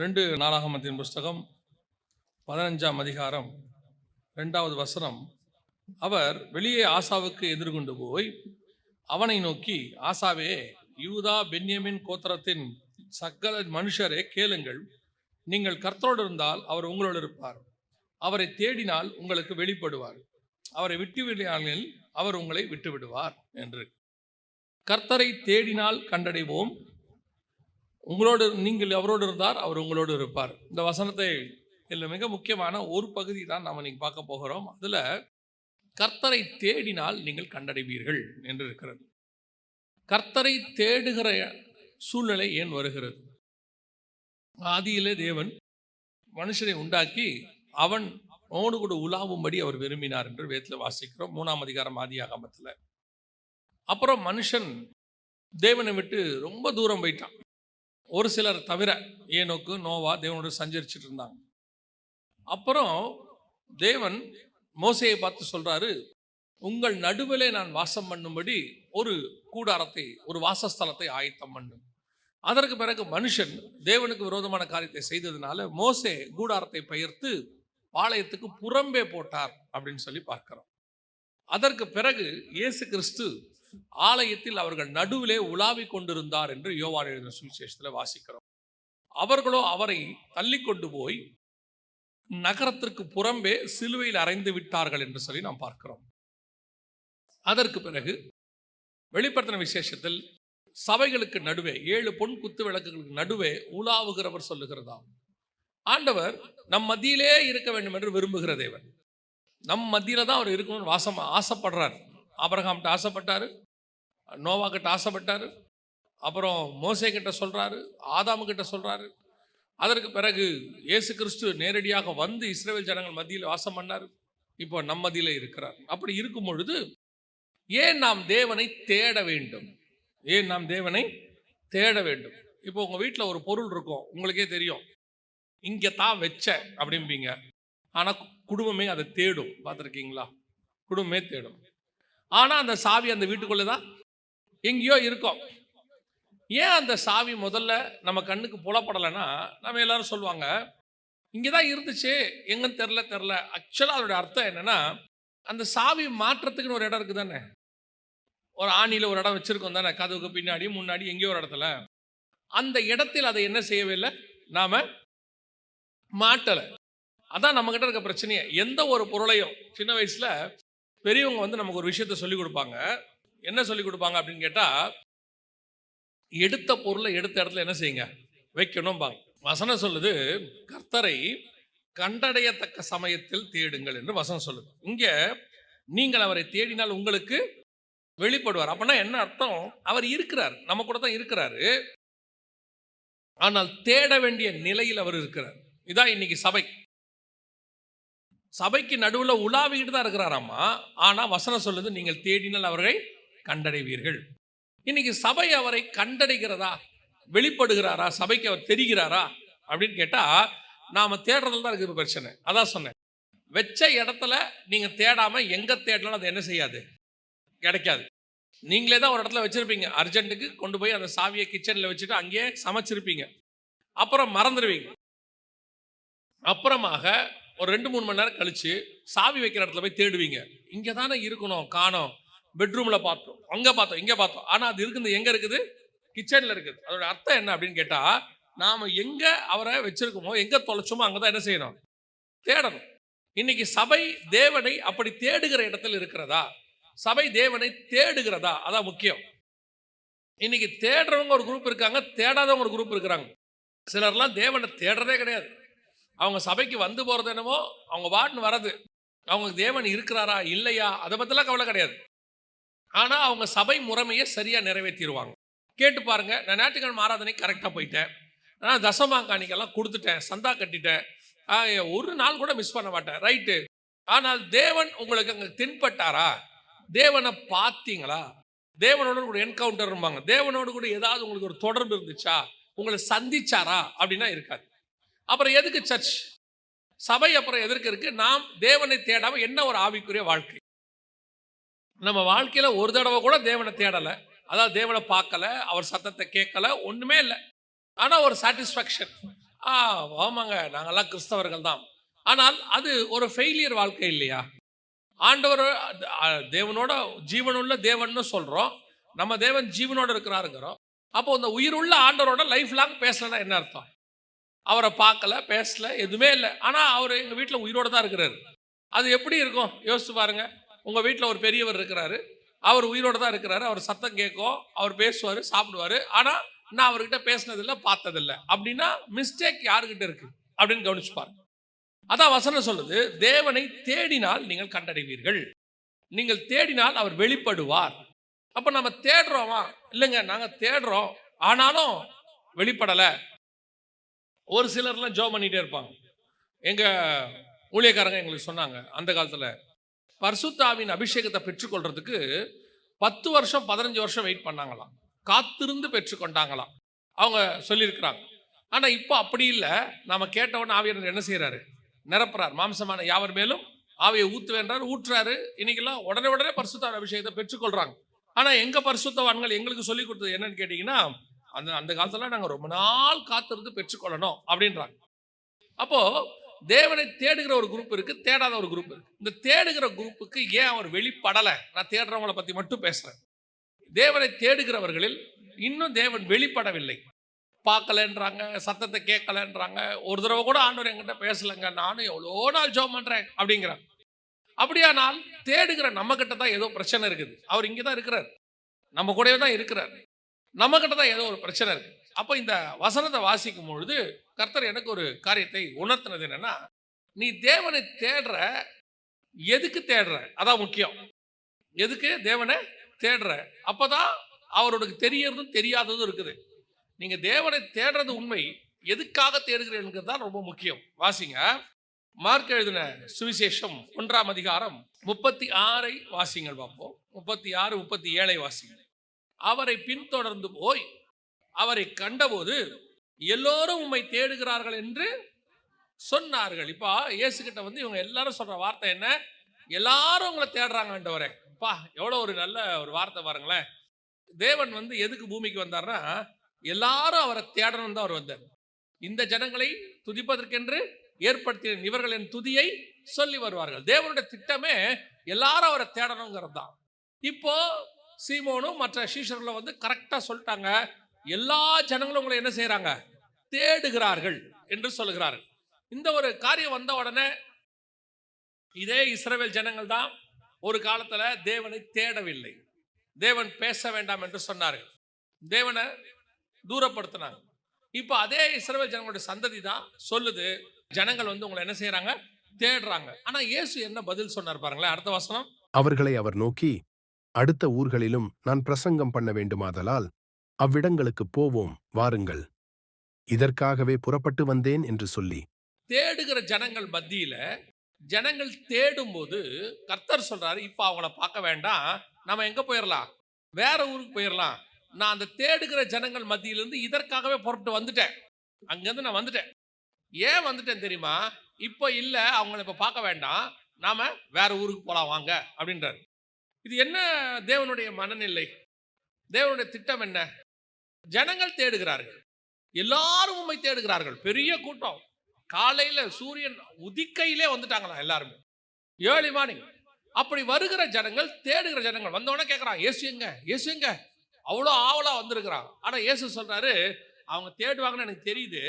ரெண்டு நாளாகமத்தின் புஸ்தகம் பதினஞ்சாம் அதிகாரம் ரெண்டாவது வசனம். அவர் வெளியே ஆசாவுக்கு எதிர்கொண்டு போய் அவனை நோக்கி ஆசாவே யூதா பென்யமின் கோத்திரத்தின் சகல மனுஷரே கேளுங்கள். நீங்கள் கர்த்தரோடு இருந்தால் அவர் உங்களோடு இருப்பார். அவரை தேடினால் உங்களுக்கு வெளிப்படுவார். அவரை விட்டு விடாமல் அவர் உங்களை விட்டு விடுவார் என்று. கர்த்தரை தேடினால் கண்டடைவோம். உங்களோடு நீங்கள் அவரோடு இருந்தார் அவர் உங்களோடு இருப்பார். இந்த வசனத்தை இதில் மிக முக்கியமான ஒரு பகுதி தான் நாம் இன்னைக்கு பார்க்க போகிறோம். அதில் கர்த்தரை தேடினால் நீங்கள் கண்டடைவீர்கள் என்று இருக்கிறது. கர்த்தரை தேடுகிற சூழ்நிலை ஏன் வருகிறது? ஆதியிலே தேவன் மனுஷனை உண்டாக்கி அவன் அவனோடு கூட உலாவும்படி அவர் விரும்பினார் என்று வேத்தில் வாசிக்கிறோம் மூணாம் அதிகாரம் ஆதியாகமத்தில் அப்புறம் மனுஷன் தேவனை விட்டு ரொம்ப தூரம் போயிட்டான். ஒரு சிலர் தவிர ஏனோக்கு நோவா தேவனோடு சஞ்சரிச்சுட்டு இருந்தாங்க அப்புறம் தேவன் மோசையை பார்த்து சொல்றாரு உங்கள் நடுவிலே நான் வாசம் பண்ணும்படி ஒரு கூடாரத்தை ஒரு வாசஸ்தலத்தை ஆயத்தம் பண்ணும் அதற்கு பிறகு மனுஷன் தேவனுக்கு விரோதமான காரியத்தை செய்ததுனால மோசே கூடாரத்தை பெயர்த்து பாளையத்துக்கு புறம்பே போட்டார் அப்படின்னு சொல்லி பார்க்கிறோம். அதற்கு பிறகு இயேசு கிறிஸ்து ஆலயத்தில் அவர்கள் நடுவிலே உலாவிக் கொண்டிருந்தார் என்று யோவான் எழுதின சுவிசேஷத்தில் வாசிக்கிறோம். அவர்களோ அவரை தள்ளி கொண்டு போய் நகரத்திற்கு புறம்பே சிலுவையில் அறைந்து விட்டார்கள் என்று சொல்லி நாம் பார்க்கிறோம். அதற்கு பிறகு வெளிப்படுத்தின விசேஷத்தில் சபைகளுக்கு நடுவே ஏழு பொன் குத்து விளக்குகளுக்கு நடுவே உலாவுகிறவர் சொல்லுகிறதாம். ஆண்டவர் நம் மத்தியிலே இருக்க வேண்டும் என்று விரும்புகிற தேவன். நம் மத்தியில தான் அவர் இருக்கணும்னு வாசம் ஆசைப்படுறார். ஆபரகாம்கிட்ட ஆசைப்பட்டாரு நோவா கிட்ட ஆசைப்பட்டாரு அப்புறம் மோசே சொல்கிறாரு ஆதாமுக்கிட்ட சொல்கிறாரு அதற்கு பிறகு இயேசு கிறிஸ்து நேரடியாக வந்து இஸ்ரேல் ஜனங்கள் மத்தியில் வாசம் பண்ணார். இப்போ நம் மத்தியில இருக்கிறார். அப்படி இருக்கும் பொழுது ஏன் நாம் தேவனை தேட வேண்டும்? ஏன் நாம் தேவனை தேட வேண்டும்? இப்போ உங்கள் வீட்டில் ஒரு பொருள் இருக்கும் உங்களுக்கே தெரியும். இங்கே தான் வச்ச அப்படிம்பீங்க. ஆனால் குடும்பமே அதை தேடும். பார்த்துருக்கீங்களா? குடும்பமே தேடும். ஆனால் அந்த சாவி அந்த வீட்டுக்குள்ளே தான் எங்கேயோ இருக்கும். ஏன் அந்த சாவி முதல்ல நம்ம கண்ணுக்கு புலப்படலைன்னா நம்ம எல்லாரும் சொல்லுவாங்க இங்கே தான் இருந்துச்சு எங்கன்னு தெரில தெரில ஆக்சுவலாக அதோட அர்த்தம் என்னன்னா அந்த சாவி மாற்றத்துக்குன்னு ஒரு இடம் இருக்குது தானே ஒரு ஆணியில் ஒரு இடம் வச்சுருக்கோம் தானே கதவுக்கு பின்னாடி முன்னாடி எங்கேயோ ஒரு இடத்துல. அந்த இடத்தில் அதை என்ன செய்யவே இல்லை? நாம் மாட்டலை. அதான் நம்மக்கிட்ட இருக்க பிரச்சனையே. எந்த ஒரு பொருளையும் சின்ன வயசில் பெரியவங்க வந்து நமக்கு ஒரு விஷயத்த சொல்லிக் கொடுப்பாங்க. என்ன சொல்லிக் கொடுப்பாங்க அப்படின்னு கேட்டால் எடுத்த பொருளை எடுத்த இடத்துல என்ன செய்யுங்க? வைக்கணும் பாங்க வசனம் சொல்லுது கர்த்தரை கண்டடையத்தக்க சமயத்தில் தேடுங்கள் என்று வசனம் சொல்லுது. இங்கே நீங்கள் அவரை தேடினால் உங்களுக்கு வெளிப்படுவார். அப்படின்னா என்ன அர்த்தம்? அவர் இருக்கிறார். நம்ம கூட தான் இருக்கிறாரு. ஆனால் தேட வேண்டிய நிலையில் அவர் இருக்கிறார். இதான் இன்னைக்கு சபை. சபைக்கு நடுவில் உலாவிக்கிட்டு தான் இருக்கிறாராம்மா. ஆனால் வசனம் சொல்லுது நீங்கள் தேடினால் அவரை கண்டடைவீர்கள். இன்னைக்கு சபை அவரை கண்டடைகிறதா? வெளிப்படுகிறாரா? சபைக்கு அவர் தெரிகிறாரா? அப்படின்னு கேட்டால் நாம் தேடுறதுல தான் இருக்குது பிரச்சனை. அதான் சொன்னேன். வச்ச இடத்துல நீங்கள் தேடாமல் எங்கே தேடலாம் அது என்ன செய்யாது? கிடைக்காது. நீங்களே தான் ஒரு இடத்துல வச்சுருப்பீங்க. அர்ஜென்ட்டுக்கு கொண்டு போய் அந்த சாவியை கிச்சனில் வச்சுட்டு அங்கேயே சமைச்சிருப்பீங்க. அப்புறம் மறந்துடுவீங்க. அப்புறமாக ஒரு ரெண்டு மூணு மணி நேரம் கழிச்சு சாவி வைக்கிற இடத்துல போய் தேடுவீங்க. இங்கே தானே இருக்கணும் காணோம். பெட்ரூமில் பார்த்தோம் அங்கே பார்த்தோம் இங்கே பார்த்தோம். ஆனால் அது இருக்குது எங்கே இருக்குது? கிச்சனில் இருக்குது. அதோட அர்த்தம் என்ன அப்படின்னு கேட்டால் நாம் எங்கே அவரை வச்சுருக்கோமோ எங்கே தொலைச்சோமோ அங்கே தான் என்ன செய்யணும்? தேடணும். இன்னைக்கு சபை தேவனை அப்படி தேடுகிற இடத்துல இருக்கிறதா? சபை தேவனை தேடுகிறதா? அதான் முக்கியம். இன்னைக்கு தேடுறவங்க ஒரு குரூப் இருக்காங்க தேடாதவங்க ஒரு குரூப் இருக்கிறாங்க. சிலர்லாம் தேவனை தேடுறதே கிடையாது. அவங்க சபைக்கு வந்து போகிறது என்னமோ அவங்க வாட்னு வர்றது. அவங்க தேவன் இருக்கிறாரா இல்லையா? அதை பற்றிலாம் கவலை கிடையாது. ஆனால் அவங்க சபை முறைமையை சரியாக நிறைவேற்றிடுவாங்க கேட்டு பாருங்க நான் ஞாயிற்றுக்கிழமை ஆராதனை கரெக்டாக போயிட்டேன். நான் தசமாங்காணிக்கெல்லாம் கொடுத்துட்டேன் சந்தா கட்டிட்டேன். ஒரு நாள் கூட மிஸ் பண்ண மாட்டேன். ரைட்டு ஆனால் தேவன் உங்களுக்கு அங்கே தென்பட்டாரா? தேவனை பார்த்தீங்களா? தேவனோட கூட என்கவுண்டர் இருப்பாங்க தேவனோடு கூட ஏதாவது உங்களுக்கு ஒரு தொடர்பு இருந்துச்சா? உங்களை சந்திச்சாரா? அப்படின்னா இருக்காது. அப்புறம் எதுக்கு சர்ச் சபை அப்புறம் எதற்கு இருக்கு? நாம் தேவனை தேடாம என்ன ஒரு ஆவிக்குரிய வாழ்க்கை? நம்ம வாழ்க்கையில ஒரு தடவை கூட தேவனை தேடலை. அதாவது தேவனை பார்க்கல அவர் சத்தத்தை கேட்கல ஒண்ணுமே இல்லை. ஆனா ஒரு சாட்டிஸ்ஃபேக்ஷன் ஆ ஆமாங்க நாங்கெல்லாம் கிறிஸ்தவர்கள் தான். ஆனால் அது ஒரு ஃபெயிலியர் வாழ்க்கை இல்லையா? ஆண்டவர் தேவனோட ஜீவனுள்ள தேவன்னு சொல்கிறோம் நம்ம தேவன் ஜீவனோட இருக்கிறாருங்கிறோம். அப்போ இந்த உயிருள்ள ஆண்டவரோட லைஃப் லாங் பேசலைன்னா என்ன அர்த்தம்? அவரை பார்க்கல பேசல எதுவுமே இல்லை. ஆனால் அவர் எங்கள் வீட்டில் உயிரோடு தான் இருக்கிறாரு. அது எப்படி இருக்கும்? யோசிச்சு பாருங்க. உங்கள் வீட்டில் ஒரு பெரியவர் இருக்கிறாரு. அவர் உயிரோட தான் இருக்கிறாரு. அவர் சத்தம் கேட்கும். அவர் பேசுவார் சாப்பிடுவார். ஆனால் நான் அவர்கிட்ட பேசினதில்லை பார்த்ததில்லை. அப்படின்னா மிஸ்டேக் யாருக்கிட்ட இருக்கு? அப்படின்னு கவனிச்சு பாருங்க. அதான் வசனம் சொல்லுது தேவனை தேடினால் நீங்கள் கண்டடைவீர்கள். நீங்கள் தேடினால் அவர் வெளிப்படுவார். அப்போ நம்ம தேடுறோமா? இல்லைங்க நாங்கள் தேடுறோம். ஆனாலும் வெளிப்படலை. ஒரு சிலர்லாம் ஜோ பண்ணிகிட்டே இருப்பாங்க. எங்கள் ஊழியக்காரங்க எங்களுக்கு சொன்னாங்க அந்த காலத்தில் பர்சுத்தாவின் அபிஷேகத்தை பெற்றுக்கொள்றதுக்கு பத்து வருஷம் பதினஞ்சு வருஷம் வெயிட் பண்ணாங்களாம். காத்திருந்து பெற்றுக்கொண்டாங்களாம். அவங்க சொல்லியிருக்கிறாங்க. ஆனால் இப்போ அப்படி இல்லை. நாம் கேட்டவொன்னே ஆவியர் என்ன செய்கிறாரு நிரப்புறார். மாம்சமான யாவர் மேலும் ஆவியை ஊற்றுவேன்றார் ஊற்றுறாரு. இன்னைக்கெல்லாம் உடனே உடனே பரிசுத்தாவின் அபிஷேகத்தை பெற்றுக்கொள்கிறாங்க ஆனால் எங்கள் பரிசுத்தவான்கள் எங்களுக்கு சொல்லி கொடுத்தது என்னன்னு கேட்டிங்கன்னா அந்த அந்த காலத்தில் நாங்கள் ரொம்ப நாள் காத்திருந்து பெற்றுக்கொள்ளணும் அப்படின்றாங்க. அப்போது தேவனை தேடுகிற ஒரு குரூப் இருக்குது தேடாத ஒரு குரூப் இருக்குது இந்த தேடுகிற குரூப்புக்கு ஏன் அவர் வெளிப்படலை? நான் தேடுறவங்கள பற்றி மட்டும் பேசுகிறேன் தேவனை தேடுகிறவர்களில் இன்னும் தேவன் வெளிப்படவில்லை. பார்க்கலன்றாங்க சத்தத்தை கேட்கலன்றாங்க. ஒரு தடவை கூட ஆண்டவர் என்கிட்ட பேசலைங்க நானும் எவ்வளோ நாள் ஜோம் பண்ணுறேன் அப்படிங்கிறாங்க அப்படியானால் தேடுகிற நம்மக்கிட்ட தான் ஏதோ பிரச்சனை இருக்குது. அவர் இங்கே தான் இருக்கிறார். நம்ம கூடவே தான் இருக்கிறார். நம்மக்கிட்ட தான் ஏதோ ஒரு பிரச்சனை இருக்கு. அப்போ இந்த வசனத்தை வாசிக்கும் பொழுது கர்த்தர் எனக்கு ஒரு காரியத்தை உணர்த்தினது என்னன்னா நீ தேவனை தேடுற எதுக்கு தேடுற? அதான் முக்கியம். எதுக்கு தேவனை தேடுற? அப்பதான் அவருக்கு தெரியறதும் தெரியாததும் இருக்குது. நீங்க தேவனை தேடுறது உண்மை எதுக்காக தேடுகிறீர்கள் தான் ரொம்ப முக்கியம். வாசிங்க. மார்க் எழுதின சுவிசேஷம் ஒன்றாம் அதிகாரம் முப்பத்தி ஆறை வாசிங்கள் பார்ப்போம். முப்பத்தி ஆறு முப்பத்தி ஏழை வாசிங்கள். அவரை பின்தொடர்ந்து போய் அவரை கண்டபோது எல்லோரும் உம்மை தேடுகிறார்கள் என்று சொன்னார்கள். இப்போ இயேசுகிட்ட வந்து இவங்க எல்லாரும் சொல்ற வார்த்தை என்ன? எல்லாரும் உங்களை தேடுறாங்க ஆண்டவரே. பா எவ்வளோ ஒரு நல்ல ஒரு வார்த்தை பாருங்களேன். தேவன் வந்து எதுக்கு பூமிக்கு வந்தார்னா எல்லாரும் அவரை தேடணும் தான் அவர் வந்தார். இந்த ஜனங்களை துதிப்பதற்கென்று ஏற்படுத்தின இவர்கள் என் துதியை சொல்லி வருவார்கள். தேவனுடைய திட்டமே எல்லாரும் அவரை தேடணுங்கிறது தான் இப்போ சீமோனும் மற்ற சீஷர்களும் வந்து கரெக்டாக சொல்லிட்டாங்க. எல்லா ஜனங்களும் உங்களை என்ன செய்கிறாங்க தேடுகிறார்கள் என்று சொல்லுகிறார்கள். இந்த ஒரு காரியம் வந்த உடனே இதே இஸ்ரவேல் ஜனங்கள் தான் ஒரு காலத்தில் தேவனை தேடவில்லை. தேவன் பேச வேண்டாம் என்று சொன்னார்கள். தேவனை தூரப்படுத்தினாங்க. இப்போ அதே இஸ்ரேல் ஜனங்களுடைய சந்ததி தான் சொல்லுது ஜனங்கள் வந்து உங்களை என்ன செய்கிறாங்க தேடுறாங்க. ஆனா இயேசு என்ன பதில் சொன்னார் பாருங்களேன் அடுத்த வசனம். அவர்களை அவர் நோக்கி அடுத்த ஊர்களிலும் நான் பிரசங்கம் பண்ண வேண்டுமாதலால் அவ்விடங்களுக்குப் போவோம் வாருங்கள். இதற்காகவே புறப்பட்டு வந்தேன் என்று சொல்லி. தேடுகிற ஜனங்கள் மத்தியில ஜனங்கள் தேடும்போது கர்த்தர் சொல்றாரு இப்போ அவங்கள பார்க்க வேண்டாம். நம்ம எங்க போயிடலாம் வேற ஊருக்கு போயிடலாம் நான் அந்த தேடுகிற ஜனங்கள் மத்தியிலிருந்து இதற்காகவே புறப்பட்டு வந்துட்டேன். அங்கேருந்து நான் வந்துட்டேன். ஏன் வந்துட்டேன் தெரியுமா? இப்போ இல்லை அவங்கள இப்போ பார்க்க வேண்டாம். நாம வேற ஊருக்கு போகலாம் வாங்க. அப்படின்றாரு. இது என்ன தேவனுடைய மனநிலை? தேவனுடைய திட்டம் என்ன? ஜனங்கள் தேடுகிறார்கள். எல்லாரும் உண்மை தேடுகிறார்கள். பெரிய கூட்டம். காலையில் சூரியன் உதிக்கையிலே வந்துட்டாங்களா எல்லாருமே? ஏர்லி மார்னிங் அப்படி வருகிற ஜனங்கள் தேடுகிற ஜனங்கள் வந்தவொடனே கேட்குறான் ஏசு எங்க? ஏசு எங்க? அவ்வளோ ஆவலாக வந்திருக்கிறான். ஆனால் ஏசு சொல்கிறாரு அவங்க தேடுவாங்கன்னு எனக்கு தெரியுது.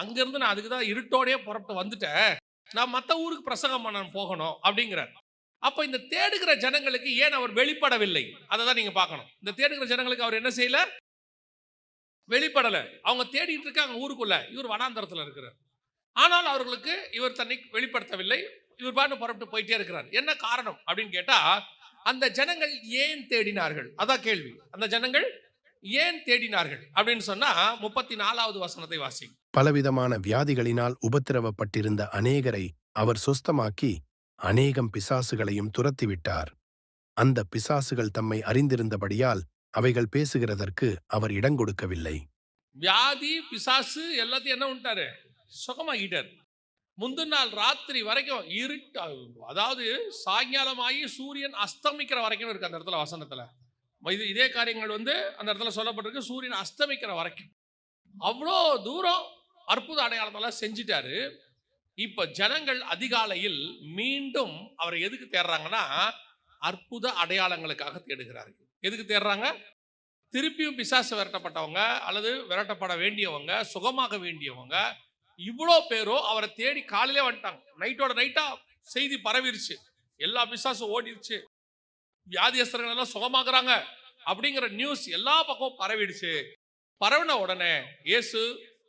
அங்கேருந்து நான் அதுக்கு தான் இருட்டோடயே புறப்பட்டு வந்துட்டேன். நான் மற்ற ஊருக்கு பிரசங்கம் பண்ண போகணும். அப்படிங்கிறார். அப்போ இந்த தேடுகிற ஜனங்களுக்கு ஏன் அவர் வெளிப்படவில்லை? அதை தான் நீங்க பார்க்கணும். இந்த தேடுகிற ஜனங்களுக்கு அவர் என்ன செய்யல? வெளிப்படலை. அவங்க தேடிட்டு இருக்காங்க ஊருக்குள்ள. இவர் வனாந்தரத்தில் இருக்கிறார். ஆனால் அவர்களுக்கு இவர் தன்னை வெளிப்படுத்தவில்லை. இவர் பாட்டு புறப்பட்டு போயிட்டே இருக்கிறார். என்ன காரணம் அப்படின்னு கேட்டா அந்த ஜனங்கள் ஏன் தேடினார்கள்? அதான் கேள்வி. அந்த ஜனங்கள் ஏன் தேடினார்கள்? அப்படின்னு சொன்னா முப்பத்தி நாலாவது வசனத்தை வாசி பலவிதமான வியாதிகளினால் உபத்திரவப்பட்டிருந்த அநேகரை அவர் சொஸ்தமாக்கி அநேகம் பிசாசுகளையும் துரத்திவிட்டார். அந்த பிசாசுகள் தம்மை அறிந்திருந்தபடியால் அவைகள் பேசுகிறதற்கு அவர் இடங்கொடுக்கவில்லை வியாதி பிசாசு எல்லாத்தையும் என்ன பண்ணிட்டாரு? சுகமாகிட்டார் முந்தின நாள் ராத்திரி வரைக்கும் இருட்டு அதாவது சாயங்காலமாகி சூரியன் அஸ்தமிக்கிற வரைக்கும் இருக்கு அந்த இடத்துல வசனத்தில். இது இதே காரியங்கள் வந்து அந்த இடத்துல சொல்லப்பட்டிருக்கு. சூரியன் அஸ்தமிக்கிற வரைக்கும். அவ்வளோ தூரம் அற்புத அடையாளத்தெல்லாம் செஞ்சிட்டாரு. இப்ப ஜனங்கள் அதிகாலையில் மீண்டும் அவரை எதுக்கு தேடுறாங்கன்னா அற்புத அடையாளங்களுக்காக தேடுகிறார்கள். எதுக்கு தேடுறாங்க? திருப்பியும் பிசாசு விரட்டப்பட்டவங்க அல்லது விரட்டப்பட வேண்டியவங்க சுகமாக வேண்டியவங்க இவ்வளோ பேரோ அவரை தேடி காலையிலே வந்துட்டாங்க. நைட்டோட நைட்டா செய்தி பரவிருச்சு. எல்லா பிசாசும் ஓடிருச்சு. வியாதியஸ்தர்கள் எல்லாம் சுகமாகறாங்க அப்படிங்கிற நியூஸ் எல்லா பக்கமும் பரவிடுச்சு. பரவின உடனே இயேசு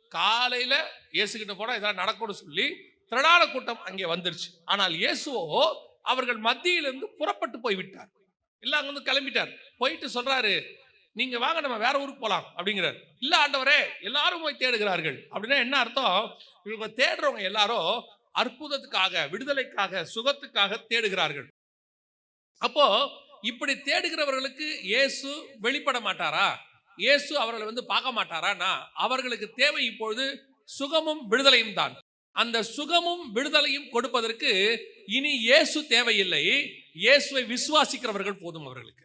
காலையில் இயேசு போனால் இதெல்லாம் நடக்கும்னு சொல்லி திரளான கூட்டம் அங்கே வந்துருச்சு. ஆனால் இயேசுவோ அவர்கள் மத்தியிலிருந்து புறப்பட்டு போய் விட்டார் அங்கே வந்து கிளம்பிட்டார். போயிட்டு சொல்றாரு நீங்க வாங்க நம்ம வேற ஊருக்கு போகலாம் அப்படிங்கிறார். இல்லை ஆண்டவரே எல்லாரும் போய் தேடுகிறார்கள். அப்படின்னா என்ன அர்த்தம்? இவங்க தேடுறவங்க எல்லாரும் அற்புதத்துக்காக விடுதலைக்காக சுகத்துக்காக தேடுகிறார்கள். அப்போ இப்படி தேடுகிறவர்களுக்கு இயேசு வெளிப்பட மாட்டாரா? இயேசு அவர்களை வந்து பார்க்க மாட்டாரானா அவர்களுக்கு தேவை இப்பொழுது சுகமும் விடுதலையும் தான். அந்த சுகமும் விடுதலையும் கொடுப்பதற்கு இனி இயேசு தேவையில்லை. இயேசுவை விசுவாசிக்கிறவர்கள் போதும் அவர்களுக்கு.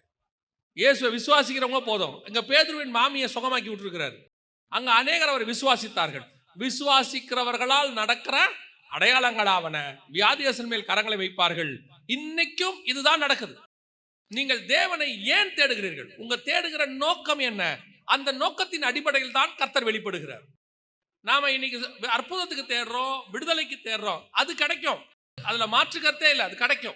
இயேசுவை விசுவாசிக்கிறவங்க போதும். இங்க பேதுருவின் மாமியை சுகமாக்கி விட்டுருக்கிறார். அங்க அநேகர் அவர் விசுவாசித்தார்கள். விசுவாசிக்கிறவர்களால் நடக்கிற அடையாளங்களாவன வியாதியசன் மேல் கரங்களை வைப்பார்கள். இன்னைக்கும் இதுதான் நடக்குது. நீங்கள் தேவனை ஏன் தேடுகிறீர்கள்? உங்க தேடுகிற நோக்கம் என்ன? அந்த நோக்கத்தின் அடிப்படையில் தான் கர்த்தர் வெளிப்படுகிறார். நாம இன்னைக்கு அற்புதத்துக்கு தேடுறோம் விடுதலைக்கு தேடுறோம். அது கிடைக்கும். அதுல மாற்று கருத்தே இல்லை அது கிடைக்கும்.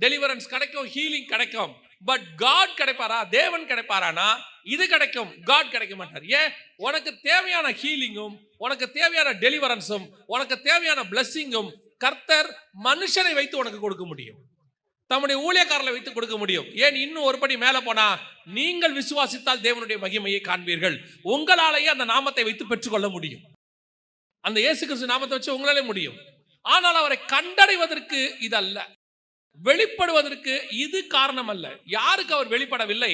டெலிவரன்ஸ் கிடைக்கும் ஹீலிங் கிடைக்கும். பட் காட் கிடைப்பாரா? தேவன் கிடைப்பாரானா? இது கிடைக்கும். காட் கிடைக்க மாட்டார். ஏன்? உனக்கு தேவையான ஹீலிங்கும் உனக்கு தேவையான டெலிவரன்ஸும் உனக்கு தேவையான பிளஸ்ஸிங்கும் கர்த்தர் மனுஷனை வைத்து உனக்கு கொடுக்க முடியும். தம்முடைய ஊழியக்காரர்களை வைத்து கொடுக்க முடியும். ஏன்? இன்னும் ஒரு படி மேலே போனா நீங்கள் விசுவாசித்தால் தேவனுடைய மகிமையை காண்பீர்கள். உங்களாலேயே அந்த நாமத்தை வைத்து பெற்றுக்கொள்ள முடியும். அந்த இயேசு கிறிஸ்து நாமத்தை வச்சு உங்களாலே முடியும். ஆனால் அவரை கண்டடைவதற்கு இது அல்ல வெளிப்படுவதற்கு இது காரணம் அல்ல யாருக்கு அவர் வெளிப்படவில்லை?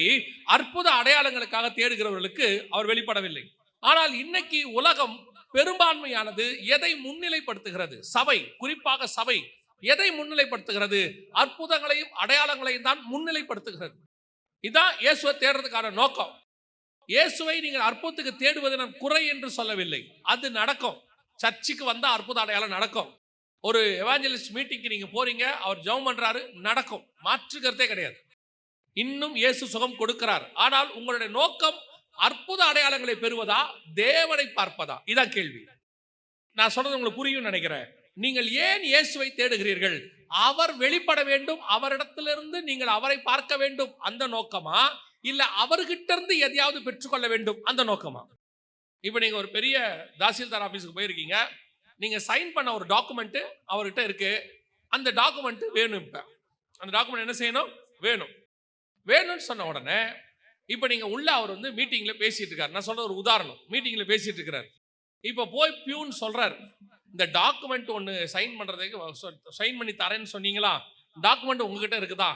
அற்புத அடையாளங்களுக்காக தேடுகிறவர்களுக்கு அவர் வெளிப்படவில்லை. ஆனால் இன்னைக்கு உலகம் பெரும்பான்மையானது எதை முன்னிலைப்படுத்துகிறது? சபை குறிப்பாக சபை. எதை முன்னிலைப்படுத்துகிறது? அற்புதங்களையும் அடையாளங்களையும் தான் முன்னிலைப்படுத்துகிறது. இதான் இயேசுவை தேடுறதுக்கான நோக்கம். இயேசுவை நீங்கள் அற்புதத்துக்கு தேடுவது நான் குறை என்று சொல்லவில்லை. அது நடக்கும். சர்ச்சுக்கு வந்தால் அற்புத அடையாளம் நடக்கும். ஒரு எவாஞ்சலிஸ்ட் மீட்டிங்க்கு நீங்கள் போறீங்க அவர் ஜெபம் பண்ணுறாரு நடக்கும். மாற்று கருத்தே கிடையாது. இன்னும் இயேசு சுகம் கொடுக்கிறார். ஆனால் உங்களுடைய நோக்கம் அற்புத அடையாளங்களை பெறுவதா தேவனை பார்ப்பதா? இதான் கேள்வி. நான் சொல்றது உங்களுக்கு புரியும் நினைக்கிறேன். நீங்கள் ஏன் இயேசுவை தேடுகிறீர்கள்? அவர் வெளிப்பட வேண்டும் அவரிடத்திலிருந்து நீங்கள் அவரை பார்க்க வேண்டும் அந்த நோக்கமா? இல்ல அவர்கிட்ட இருந்து எதையாவது பெற்றுக்கொள்ள வேண்டும் அந்த நோக்கமா? இப்போ நீங்கள் ஒரு பெரிய தாசில்தார் ஆஃபீஸுக்கு போயிருக்கீங்க. நீங்கள் சைன் பண்ண ஒரு டாக்குமெண்ட்டு அவர்கிட்ட இருக்குது அந்த டாக்குமெண்ட்டு வேணும் இப்போ. அந்த டாக்குமெண்ட் என்ன செய்யணும்? வேணும். வேணும்னு சொன்ன உடனே இப்போ நீங்கள் உள்ள அவர் வந்து மீட்டிங்கில் பேசிகிட்டு இருக்கார். நான் சொல்கிற ஒரு உதாரணம். மீட்டிங்கில் பேசிகிட்டு இருக்கிறார் இப்போ போய் பியூன் சொல்கிறார் இந்த டாக்குமெண்ட் ஒன்று சைன் பண்ணுறதுக்கு சைன் பண்ணி தரேன்னு சொன்னீங்களா? டாக்குமெண்ட் உங்ககிட்ட இருக்குதா?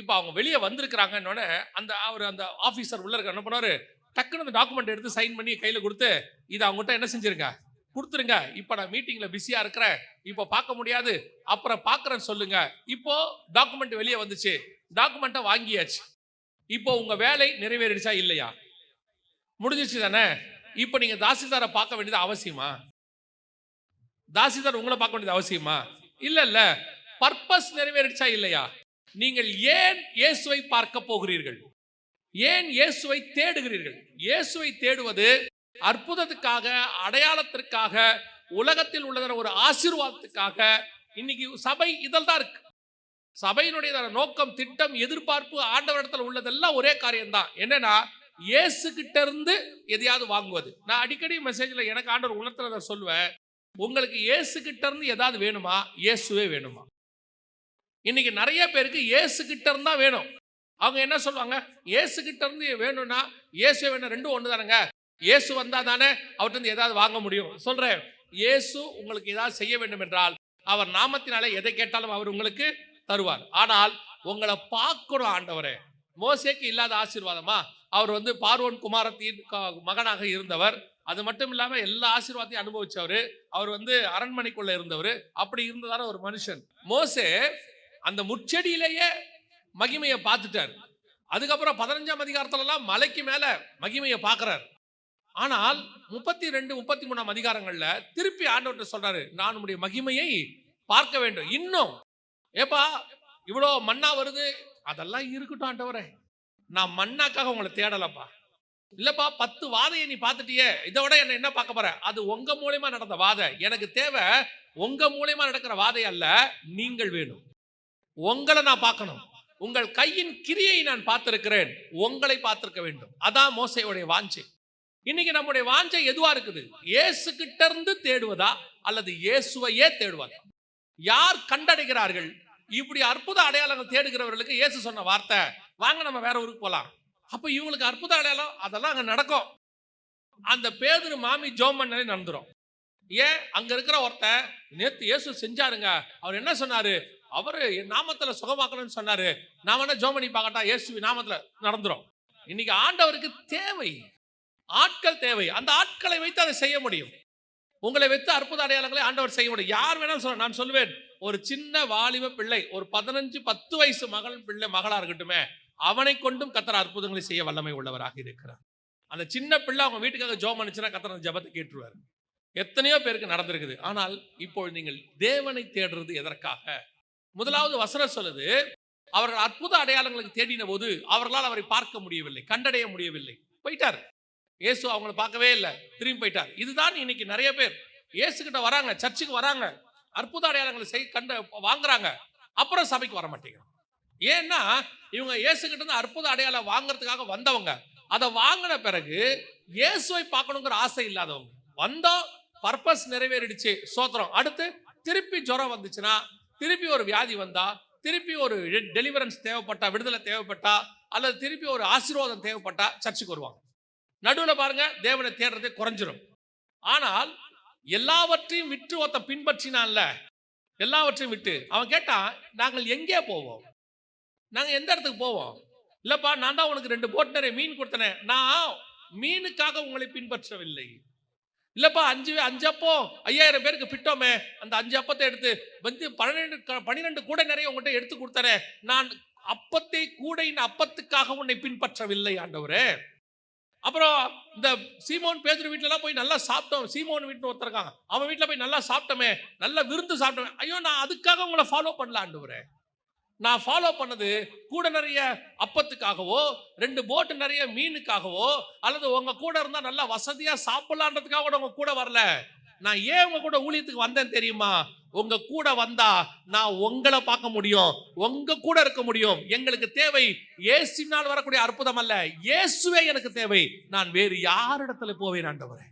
இப்போ அவங்க வெளியே வந்திருக்கிறாங்கன்னொடனே அந்த அவர் அந்த ஆஃபீஸர் உள்ள இருக்க என்ன பண்ணுவார்? டக்குன்னு அந்த டாக்குமெண்ட் எடுத்து சைன் பண்ணி கையில் கொடுத்து இதை அவங்ககிட்ட என்ன செஞ்சிருங்க? கொடுத்துருங்க. இப்போ நான் மீட்டிங்கில் பிஸியாக இருக்கிறேன். இப்போ பார்க்க முடியாது. அப்புறம் பார்க்குறேன்னு சொல்லுங்க. இப்போ டாக்குமெண்ட் வெளியே வந்துச்சு. டாக்குமெண்ட்டை வாங்கியாச்சு. இப்போ உங்கள் வேலை நிறைவேறிடுச்சா இல்லையா? முடிஞ்சிச்சு தானே? இப்போ நீங்கள் தாசில்தாரை பார்க்க வேண்டியது அவசியமா? தாசில்தார் உங்களை பார்க்க வேண்டியது அவசியமா? இல்லை இல்லை. பர்பஸ் நிறைவேறிடுச்சா இல்லையா? நீங்கள் ஏன் இயேசுவை பார்க்க போகிறீர்கள்? ஏன் இயேசுவை தேடுகிறீர்கள்? இயேசுவை தேடுவது அற்புதத்துக்காக அடையாளத்திற்காக உலகத்தில் உள்ள ஒரு ஆசீர்வாதத்துக்காக. இன்னைக்கு சபை இதில் தான் இருக்கு. சபையினுடைய நோக்கம் திட்டம் எதிர்பார்ப்பு ஆண்டவரிடத்தில் உள்ளதெல்லாம் ஒரே காரியம்தான். என்னன்னா இயேசு கிட்ட இருந்து எதையாவது வாங்குவது. நான் அடிக்கடி மெசேஜில் எனக்கு ஆண்டவர் உணர்த்துல சொல்லுவேன். உங்களுக்கு இயேசு கிட்ட இருந்து ஏதாவது வேணுமா? இயேசுவே வேணுமா? இன்னைக்கு நிறைய பேருக்கு இயேசு கிட்ட இருந்தா வேணும். அவங்க என்ன சொல்லுவாங்க? இயேசு கிட்ட இருந்து வேணும்னா இயேசு வேணும் ரெண்டும் ஒன்று தானேங்க இயேசு வந்தா தானே அவர்கிட்ட இருந்து ஏதாவது வாங்க முடியும். சொல்றேன். இயேசு உங்களுக்கு ஏதாவது செய்ய வேண்டும் என்றால் அவர் நாமத்தினாலே எதை கேட்டாலும் அவர் உங்களுக்கு தருவார். ஆனால் உங்களை பார்க்கணும் ஆண்டவரே. மோசேக்கு இல்லாத ஆசீர்வாதமா? அவர் வந்து பார்வன் குமாரத்தின் மகனாக இருந்தவர். அது மட்டும் இல்லாம எல்லா ஆசீர்வாதத்தையும் அனுபவிச்சவர். அவர் வந்து அரண்மனைக்குள்ள இருந்தவர். அப்படி இருந்ததான ஒரு மனுஷன். மோசே அந்த முச்செடியிலேயே மகிமையை பார்த்துட்டார். அதுக்கப்புறம் பதினஞ்சாம் அதிகாரத்துலலாம் மலைக்கு மேலே மகிமையை பார்க்குறார். ஆனால் முப்பத்தி ரெண்டு முப்பத்தி மூணாம் அதிகாரங்களில் திருப்பி ஆண்டவர்கிட்ட சொல்றாரு நான் உடைய மகிமையை பார்க்க வேண்டும். இன்னும் ஏப்பா இவ்வளோ மண்ணா வருது? அதெல்லாம் இருக்கட்டும் ஆண்டவரே. நான் மண்ணாக்காக உங்களை தேடலப்பா. இல்லப்பா பத்து வாதையை நீ பார்த்துட்டியே. இதை விட என்ன என்ன பார்க்க போற? அது உங்க மூலியமா நடந்த வாதை. எனக்கு தேவை உங்க மூலியமா நடக்கிற வாதை அல்ல நீங்கள் வேணும். உங்களை நான் பார்க்கணும். உங்கள் கையின் கிரியை நான் பார்த்திருக்கிறேன். உங்களை பார்த்திருக்க வேண்டும். அதான் மோசையுடைய வாஞ்சை. இன்னைக்கு நம்முடைய வாஞ்சை எதுவா இருக்குது? இயேசு கிட்ட இருந்து தேடுவதா? அல்லது இயேசுவையே தேடுவதா? யார் கண்டடைகிறார்கள்? இப்படி அற்புத அடையாளங்கள் தேடுகிறவர்களுக்கு இயேசு சொன்ன வார்த்தை. வாங்க நம்ம வேற ஊருக்கு போகலாம் அப்போ இவங்களுக்கு அற்புத அடையாளம் அதெல்லாம் அங்கே நடக்கும். அந்த பேதுரு மாமி ஜோம் பண்ணாலே நடந்துரும். ஏன்? அங்க இருக்கிற ஒருத்தன் நேத்து இயேசு செஞ்சாருங்க. அவர் என்ன சொன்னாரு? அவரு என் நாமத்துல சுகமாக்கணும்னு சொன்னாரு. நான் வேணா ஜோம் பண்ணி பார்க்கட்டா? இயேசு நாமத்துல நடந்துரும். இன்னைக்கு ஆண்டவருக்கு தேவை. ஆட்கள் தேவை. அந்த ஆட்களை வைத்து அதை செய்ய முடியும். உங்களை வைத்து அற்புத அடையாளங்களை ஆண்டவர் செய்ய முடியும். யார் வேணாலும் சொல்ல நான் சொல்லுவேன். ஒரு சின்ன வாலிப பிள்ளை ஒரு பதினஞ்சு பத்து வயசு மகள் பிள்ளை மகளா இருக்கட்டுமே அவனை கொண்டும் கத்தர் அற்புதங்களை செய்ய வல்லமை உள்ளவராக இருக்கிறார். அந்த சின்ன பிள்ளை அவங்க வீட்டுக்காக ஜோம் பண்ணிச்சுன்னா கத்தர் ஜபத்தை கேட்டுருவார். எத்தனையோ பேருக்கு நடந்திருக்குது. ஆனால் இப்போ நீங்கள் தேவனை தேடுறது எதற்காக? முதலாவது வசனம் சொல்லுது அவர்கள் அற்புத அடையாளங்களுக்கு தேடின போது அவர்களால் அவரை பார்க்க முடியவில்லை கண்டடைய முடியவில்லை. போயிட்டார். இயேசு அவங்கள பார்க்கவே இல்லை திரும்பி போயிட்டார். இதுதான் இன்னைக்கு நிறைய பேர் இயேசு கிட்ட வராங்க சர்ச்சுக்கு வராங்க அற்புத அடையாளங்களை செய் கண்ட வாங்குறாங்க அப்புறம் சபைக்கு வர மாட்டேங்கிறாங்க. ஏன்னா இவங்க இயேசுகிட்ட இருந்து அற்புத அடையாளம் வாங்குறதுக்காக வந்தவங்க. அதை வாங்கின பிறகு இயேசுவை பார்க்கணுங்கிற ஆசை இல்லாதவங்க. வந்தோம் பர்பஸ் நிறைவேறிடுச்சு சோத்திரம். அடுத்து திருப்பி ஜுரம் வந்துச்சுன்னா திருப்பி ஒரு வியாதி வந்தா திருப்பி ஒரு டெலிவரன்ஸ் தேவைப்பட்டா விடுதலை தேவைப்பட்டா அல்லது திருப்பி ஒரு ஆசீர்வாதம் தேவைப்பட்டா சர்ச்சுக்கு வருவாங்க. நடுவில் பாருங்க தேவனை தேடுறதே குறைஞ்சிரும். ஆனால் எல்லாவற்றையும் விட்டு ஒருத்தன் பின்பற்றினான்ல எல்லாவற்றையும் விட்டு அவன் கேட்டான் நாங்கள் எங்கே போவோம்? நாங்கள் எந்த இடத்துக்கு போவோம்? இல்லைப்பா நான் தான் உனக்கு ரெண்டு போட் நிறைய மீன் கொடுத்தனே. நான் மீனுக்காக உங்களை பின்பற்றவில்லை. இல்லப்பா அஞ்சு அஞ்சு அப்போ ஐயாயிரம் பேருக்கு பிட்டோமே. அந்த அஞ்சு அப்பத்தை எடுத்து வந்து பன்னிரெண்டு க- பன்னிரெண்டு கூடை நிறைய உங்கள்கிட்ட எடுத்து கொடுத்தனே. நான் அப்பத்தை கூடையின் அப்பத்துக்காக உன்னை பின்பற்றவில்லை ஆண்டவரே. அப்புறம் இந்த சீமோன் பேதுரு வீட்டிலலாம் போய் நல்லா சாப்பிட்டோம். சீமோன் ஒருத்தர் இருக்கான். அவன் வீட்டில் போய் நல்லா சாப்பிட்டோமே. நல்லா விருந்து சாப்பிட்டோமே. ஐயோ நான் அதுக்காக உங்களை ஃபாலோ பண்ணல ஆண்டவரே. நான் ஃபாலோ பண்ணது கூட நிறைய அப்பத்துக்காகவோ ரெண்டு போட்டு நிறைய மீனுக்காகவோ அல்லது உங்கள் கூட இருந்தால் நல்லா வசதியாக சாப்பிட்லான்றதுக்காக கூட உங்கள் கூட வரல. நான் ஏன் உங்கள் கூட ஊழியத்துக்கு வந்தேன் தெரியுமா? உங்கள் கூட வந்தா நான் உங்களை பார்க்க முடியும். உங்கள் கூட இருக்க முடியும். எங்களுக்கு தேவை ஏசினால் வரக்கூடிய அற்புதம் அல்ல. இயேசுவே எனக்கு தேவை. நான் வேறு யாரிடத்துல போவேன் ஆண்டவரே?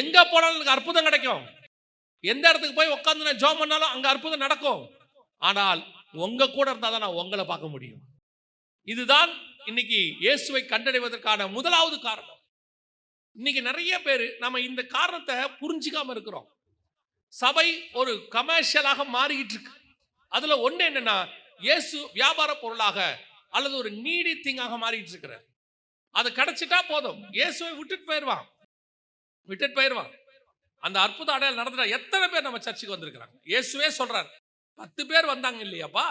எங்கே போனாலும் எனக்கு அற்புதம் கிடைக்கும். எந்த இடத்துக்கு போய் உட்காந்து நான் ஜோம் பண்ணாலும் அங்கே அற்புதம் நடக்கும். ஆனால் உங்கள் கூட இருந்தால் தான் நான் உங்களை பார்க்க முடியும். இதுதான் இன்னைக்கு இயேசுவை கண்டடைவதற்கான முதலாவது காரணம். இன்னைக்கு நிறைய பேர் நம்ம இந்த காரணத்தை புரிஞ்சுக்காம இருக்கிறோம். சபை ஒரு கமர்ஷியலாக மாறிக்கிட்டு இருக்கு. அதுல ஒன்று என்னன்னா இயேசு வியாபார பொருளாக அல்லது ஒரு நீடி திங்காக மாறிட்டு இருக்கிறார். அது கிடைச்சிட்டா போதும். இயேசுவை விட்டுட்டு போயிடுவான் விட்டுட்டு போயிடுவான் அந்த அற்புத அடையாளம் நடந்துட்டா எத்தனை பேர் நம்ம சர்ச்சுக்கு வந்திருக்கிறாங்க? இயேசுவே சொல்றாரு. பத்து பேர் வந்தாங்க இல்லையாப்பா?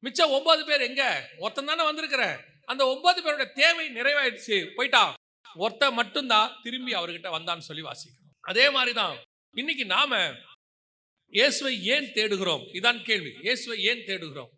மிச்சம் ஒன்பது பேர் எங்க? ஒருத்தன் தானே வந்திருக்கிறேன். அந்த ஒன்பது பேரோட தேவை நிறைவாயிடுச்சு. போயிட்டான். ஒருத்தன் மட்டும்தான் திரும்பி அவர்கிட்ட வந்தான்னு சொல்லி வாசிக்கிறோம். அதே மாதிரிதான் இன்னைக்கு நாம இயேசுவை ஏன் தேடுகிறோம்? இதான் கேள்வி. இயேசுவை ஏன் தேடுகிறோம்?